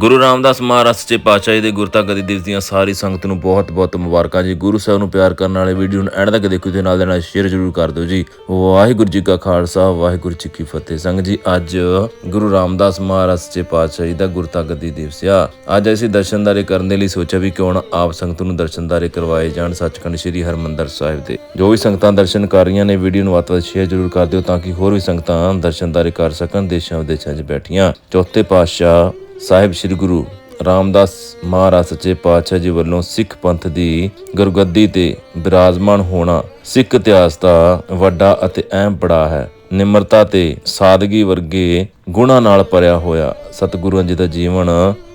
ਗੁਰੂ ਰਾਮਦਾਸ ਮਹਾਰਾਜ ਸੱਚੇ ਪਾਤਸ਼ਾਹ ਜੀ ਦੇ ਗੁਰਤਾ ਗਦੀ ਦਿਵਸ ਦੀਆਂ ਸਾਰੀ ਸੰਗਤ ਨੂੰ ਬਹੁਤ-ਬਹੁਤ ਮੁਬਾਰਕਾਂ ਜੀ। ਗੁਰੂ ਸਾਹਿਬ ਨੂੰ ਪਿਆਰ ਕਰਨ ਵਾਲੇ ਵੀਡੀਓ ਨੂੰ ਐਂਡ ਤੱਕ ਦੇਖੋ ਤੇ ਨਾਲ ਦੇ ਨਾਲ ਸ਼ੇਅਰ ਜ਼ਰੂਰ ਕਰ ਦਿਓ ਜੀ। ਵਾਹਿਗੁਰੂ ਜੀ ਕਾ ਖਾਲਸਾ, ਵਾਹਿਗੁਰੂ ਜੀ ਕੀ ਫਤਿਹ। ਸੰਗਤ ਜੀ, ਅੱਜ ਗੁਰੂ ਰਾਮਦਾਸ ਮਹਾਰਾਜ ਸੱਚੇ ਪਾਤਸ਼ਾਹ ਜੀ ਦਾ ਗੁਰਤਾ ਗਦੀ ਦਿਵਸ ਆ। ਅੱਜ ਅਸੀਂ ਦਰਸ਼ਨਦਾਰੇ ਕਰਨ ਦੇ ਲਈ ਸੋਚਿਆ ਵੀ ਕਿਉਂ ਨਾ ਆਪ ਸੰਗਤ ਨੂੰ ਦਰਸ਼ਨਦਾਰੇ ਕਰਵਾਏ ਜਾਣ ਸੱਚਖੰਡ ਸ੍ਰੀ ਹਰਮੰਦਰ ਸਾਹਿਬ ਦੇ। ਜੋ ਵੀ ਸੰਗਤਾਂ ਦਰਸ਼ਨ ਕਰ ਰਹੀਆਂ ਨੇ, ਵੀਡੀਓ ਨੂੰ ਵੱਧ ਤੋਂ ਵੱਧ ਸ਼ੇਅਰ ਜ਼ਰੂਰ ਕਰ ਦਿਓ ਤਾਂ ਕਿ ਹੋਰ ਵੀ ਸੰਗਤਾਂ ਦਰਸ਼ਨਦਾਰੇ ਕਰ ਸਕਣ ਦੇਸ਼ਾਂ ਵਿਦੇਸ਼ਾਂ 'ਚ ਬੈਠੀਆਂ। ਚੌਥੇ ਪਾਤਸ਼ਾਹ ਸਾਹਿਬ ਸ੍ਰੀ ਗੁਰੂ ਰਾਮਦਾਸ ਮਹਾਰਾਜ ਸੱਚੇ ਪਾਤਸ਼ਾਹ ਜੀ ਵੱਲੋਂ ਸਿੱਖ ਪੰਥ ਦੀ ਗੁਰਗੱਦੀ ਤੇ ਬਿਰਾਜਮਾਨ ਹੋਣਾ ਸਿੱਖ ਇਤਿਹਾਸ ਦਾ ਵੱਡਾ ਅਤੇ ਅਹਿਮ ਪੜਾਅ ਹੈ। ਨਿਮਰਤਾ ਤੇ ਸਾਦਗੀ ਵਰਗੇ ਗੁਣਾਂ ਨਾਲ ਭਰਿਆ ਹੋਇਆ ਸਤਿਗੁਰਾਂ ਜੀ ਦਾ ਜੀਵਨ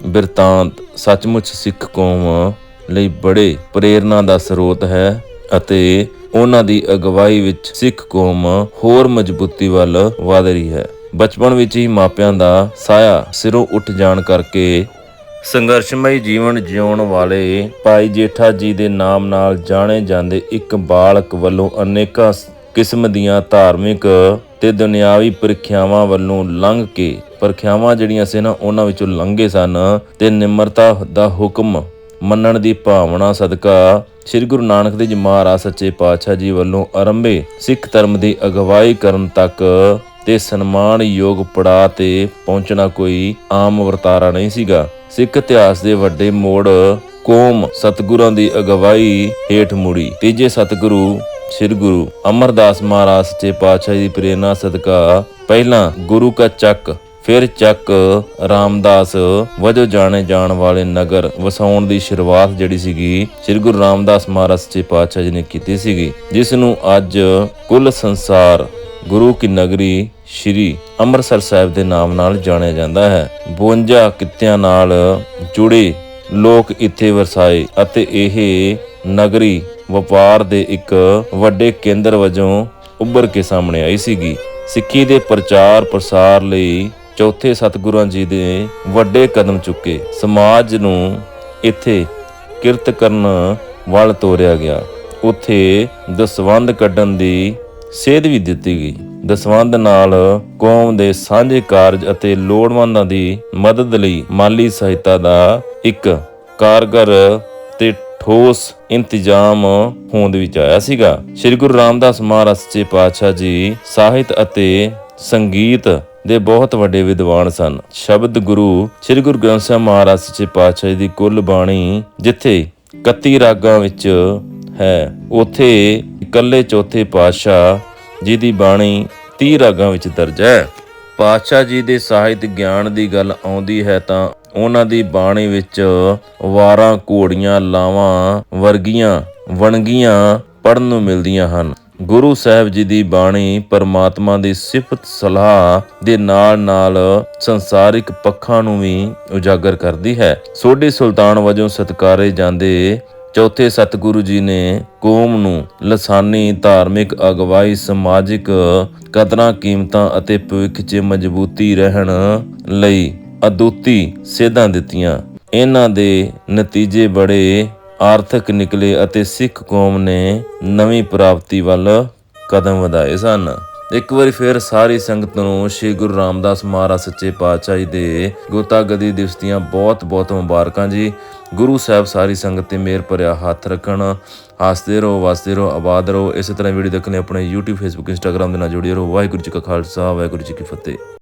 ਬਿਰਤਾਂਤ ਸੱਚਮੁੱਚ ਸਿੱਖ ਕੌਮ ਲਈ ਬੜੇ ਪ੍ਰੇਰਨਾ ਦਾ ਸਰੋਤ ਹੈ ਅਤੇ ਉਹਨਾਂ ਦੀ ਅਗਵਾਈ ਵਿੱਚ ਸਿੱਖ ਕੌਮ ਹੋਰ ਮਜ਼ਬੂਤੀ ਵੱਲ ਵਧ ਰਹੀ ਹੈ। ਬਚਪਨ ਵਿੱਚ ਹੀ ਮਾਪਿਆਂ ਦਾ ਸਾਇਆ ਸਿਰੋਂ ਉੱਠ ਜਾਣ ਕਰਕੇ ਸੰਘਰਸ਼ਮਈ ਜੀਵਨ ਜਿਉਣ ਵਾਲੇ ਭਾਈ ਜੇਠਾ ਜੀ ਦੇ ਨਾਮ ਨਾਲ ਜਾਣੇ ਜਾਂਦੇ ਇੱਕ ਬਾਲਕ ਵੱਲੋਂ ਅਨੇਕਾਂ ਕਿਸਮ ਦੀਆਂ ਧਾਰਮਿਕ ਤੇ ਦੁਨਿਆਵੀ ਪ੍ਰੀਖਿਆਵਾਂ ਵੱਲੋਂ ਲੰਘ ਕੇ, ਪ੍ਰੀਖਿਆਵਾਂ ਜਿਹੜੀਆਂ ਸੀ ਨਾ ਉਹਨਾਂ ਵਿੱਚੋਂ ਲੰਘੇ ਸਨ ਤੇ ਨਿਮਰਤਾ ਦਾ ਹੁਕਮ ਮੰਨਣ ਦੀ ਭਾਵਨਾ ਸਦਕਾ ਸ੍ਰੀ ਗੁਰੂ ਨਾਨਕ ਦੇਵ ਜੀ ਮਹਾਰਾਜ ਸੱਚੇ ਪਾਤਸ਼ਾਹ ਜੀ ਵੱਲੋਂ ਆਰੰਭੇ ਸਿੱਖ ਧਰਮ ਦੀ ਅਗਵਾਈ ਕਰਨ ਤੱਕ ਤੇ ਸਨਮਾਨਯੋਗ ਪੜਾਅ ਤੇ ਪਹੁੰਚਣਾ ਕੋਈ ਆਮ ਵਰਤਾਰਾ ਨਹੀਂ ਸੀਗਾ। ਸਿੱਖ ਇਤਿਹਾਸ ਦੇ ਵੱਡੇ ਮੋੜ ਕੌਮ ਸਤਿਗੁਰਾਂ ਦੀ ਅਗਵਾਈ ਹੇਠ ਮੁੜੀ। ਤੀਜੇ ਸਤਿਗੁਰੂ ਸ੍ਰੀ ਗੁਰੂ ਅਮਰਦਾਸ ਮਹਾਰਾਜ ਸੱਚੇ ਪਾਤਸ਼ਾਹ ਦੀ ਪ੍ਰੇਰਣਾ ਸਦਕਾ ਪਹਿਲਾਂ ਗੁਰੂ ਕਾ ਚੱਕ, ਫਿਰ ਚੱਕ ਰਾਮਦਾਸ, ਵਜੋਂ ਜਾਣੇ ਜਾਣ ਵਾਲੇ ਨਗਰ ਵਸਾਉਣ ਦੀ ਸ਼ੁਰੂਆਤ ਜਿਹੜੀ ਸੀਗੀ ਸ੍ਰੀ ਗੁਰੂ ਰਾਮਦਾਸ ਮਹਾਰਾਜ ਸੱਚੇ ਪਾਤਸ਼ਾਹ ਜੀ ਨੇ ਕੀਤੀ ਸੀਗੀ, ਜਿਸ ਨੂੰ ਅੱਜ ਕੁੱਲ ਸੰਸਾਰ ਗੁਰੂ ਕੀ ਨਗਰੀ ਸ਼੍ਰੀ ਅੰਮ੍ਰਿਤਸਰ ਸਾਹਿਬ ਦੇ ਨਾਮ ਨਾਲ ਜਾਣਿਆ ਜਾਂਦਾ ਹੈ। 52 ਕਿੱਤਿਆਂ ਨਾਲ ਜੁੜੇ ਲੋਕ ਇੱਥੇ ਵਰਸਾਏ ਅਤੇ ਇਹ ਨਗਰੀ ਵਪਾਰ ਦੇ ਇੱਕ ਵੱਡੇ ਕੇਂਦਰ ਵਜੋਂ ਉੱਭਰ ਕੇ ਸਾਹਮਣੇ ਆਈ ਸੀਗੀ। ਸਿੱਖੀ ਦੇ ਪ੍ਰਚਾਰ ਪ੍ਰਸਾਰ ਲਈ ਚੌਥੇ ਸਤਿਗੁਰਾਂ ਜੀ ਦੇ ਵੱਡੇ ਕਦਮ ਚੁੱਕੇ। ਸਮਾਜ ਨੂੰ ਇੱਥੇ ਕਿਰਤ ਕਰਨ ਵੱਲ ਤੋਰਿਆ ਗਿਆ। ਉੱਥੇ ਦਸਵੰਦ ਕੱਢਣ ਦੀ ਸੇਧ ਵੀ ਦਿੱਤੀ ਗਈ। ਦਸਵੰਦ ਨਾਲ ਕੌਮ ਦੇ ਸਾਂਝੇ ਕਾਰਜ ਅਤੇ ਲੋੜਵੰਦਾਂ ਦੀ ਮਦਦ ਲਈ ਮਾਲੀ ਸਹਾਇਤਾ ਦਾ ਇੱਕ ਕਾਰਗਰ ਤੇ ਠੋਸ ਇੰਤਜ਼ਾਮ ਹੋਂਦ ਵਿੱਚ ਆਇਆ ਸੀਗਾ। ਸ੍ਰੀ ਗੁਰੂ ਰਾਮਦਾਸ ਮਹਾਰਾਜ ਸੱਚੇ ਪਾਤਸ਼ਾਹ ਜੀ ਸਾਹਿਤ ਅਤੇ ਸੰਗੀਤ ਦੇ ਬਹੁਤ ਵੱਡੇ ਵਿਦਵਾਨ ਸਨ। ਸ਼ਬਦ ਗੁਰੂ ਸ੍ਰੀ ਗੁਰੂ ਗ੍ਰੰਥ ਸਾਹਿਬ ਮਹਾਰਾਜ ਸੱਚੇ ਪਾਤਸ਼ਾਹ ਜੀ ਦੀ ਕੁੱਲ ਬਾਣੀ ਜਿੱਥੇ 31 ਰਾਗਾਂ ਵਿੱਚ ਹੈ, ਉਥੇ ਇਕੱਲੇ ਚੌਥੇ ਪਾਤਸ਼ਾਹ ਜੀ ਦੀ ਬਾਣੀ 30 ਰਾਗਾਂ ਵਿੱਚ ਦਰਜ ਹੈ। ਪਾਤਸ਼ਾਹ ਜੀ ਦੇ ਸਾਹਿਤ ਗਿਆਨ ਦੀ ਗੱਲ ਆਉਂਦੀ ਹੈ ਤਾਂ ਉਹਨਾਂ ਦੀ ਬਾਣੀ ਵਿੱਚ ਵਾਰਾਂ ਘੋੜੀਆਂ ਲਾਵਾਂ ਵਰਗੀਆਂ ਵਣਗੀਆਂ ਪੜਨ ਨੂੰ ਮਿਲਦੀਆਂ ਹਨ। ਗੁਰੂ ਸਾਹਿਬ ਜੀ ਦੀ ਬਾਣੀ ਪਰਮਾਤਮਾ ਦੀ ਸਿਫਤ ਸਲਾਹ ਦੇ ਨਾਲ ਨਾਲ ਸੰਸਾਰਿਕ ਪੱਖਾਂ ਨੂੰ ਵੀ ਉਜਾਗਰ ਕਰਦੀ ਹੈ। ਸੋਢੀ ਸੁਲਤਾਨ ਵਜੋਂ ਸਤਕਾਰੇ ਜਾਂਦੇ ਚੌਥੇ ਸਤਿਗੁਰੂ ਜੀ ਨੇ ਕੌਮ ਨੂੰ ਲਸਾਨੀ, ਧਾਰਮਿਕ, ਅਗਵਾਈ, ਸਮਾਜਿਕ ਕਦਰਾਂ, ਕੀਮਤਾਂ ਅਤੇ ਭਵਿੱਖ 'ਚ ਮਜ਼ਬੂਤੀ ਰਹਿਣ ਲਈ ਅਦੁੱਤੀ ਸੇਧਾਂ ਦਿੱਤੀਆਂ। ਇਹਨਾਂ ਦੇ ਨਤੀਜੇ ਬੜੇ ਆਰਥਿਕ ਨਿਕਲੇ ਅਤੇ ਸਿੱਖ ਕੌਮ ਨੇ ਨਵੀਂ ਪ੍ਰਾਪਤੀ ਵੱਲ ਕਦਮ ਵਧਾਏ ਸਨ। ਇੱਕ ਵਾਰੀ ਫਿਰ ਸਾਰੀ ਸੰਗਤ ਨੂੰ ਸ੍ਰੀ ਗੁਰੂ ਰਾਮਦਾਸ ਮਹਾਰਾਜ ਸੱਚੇ ਪਾਤਸ਼ਾਹ ਜੀ ਦੇ ਗੁਰਤਾ ਦਿਵਸ ਦੀਆਂ ਬਹੁਤ-ਬਹੁਤ ਮੁਬਾਰਕਾਂ ਜੀ। ਗੁਰੂ ਸਾਹਿਬ ਸਾਰੀ ਸੰਗਤ ਤੇ ਮੇਰ ਭਰਿਆ ਹੱਥ ਰੱਖਣ। ਹੱਸਦੇ ਰਹੋ, ਵਸਦੇ ਰਹੋ, ਆਬਾਦ ਰਹੋ। ਇਸੇ ਤਰ੍ਹਾਂ ਵੀਡੀਓ ਦੇਖਣ ਲਈ ਆਪਣੇ YouTube, Facebook, Instagram ਦੇ ਨਾਲ ਜੁੜੇ ਰਹੋ। ਵਾਹਿਗੁਰੂ ਜੀ ਕਾ ਖਾਲਸਾ, ਵਾਹਿਗੁਰੂ ਜੀ ਕੀ ਫਤਿਹ।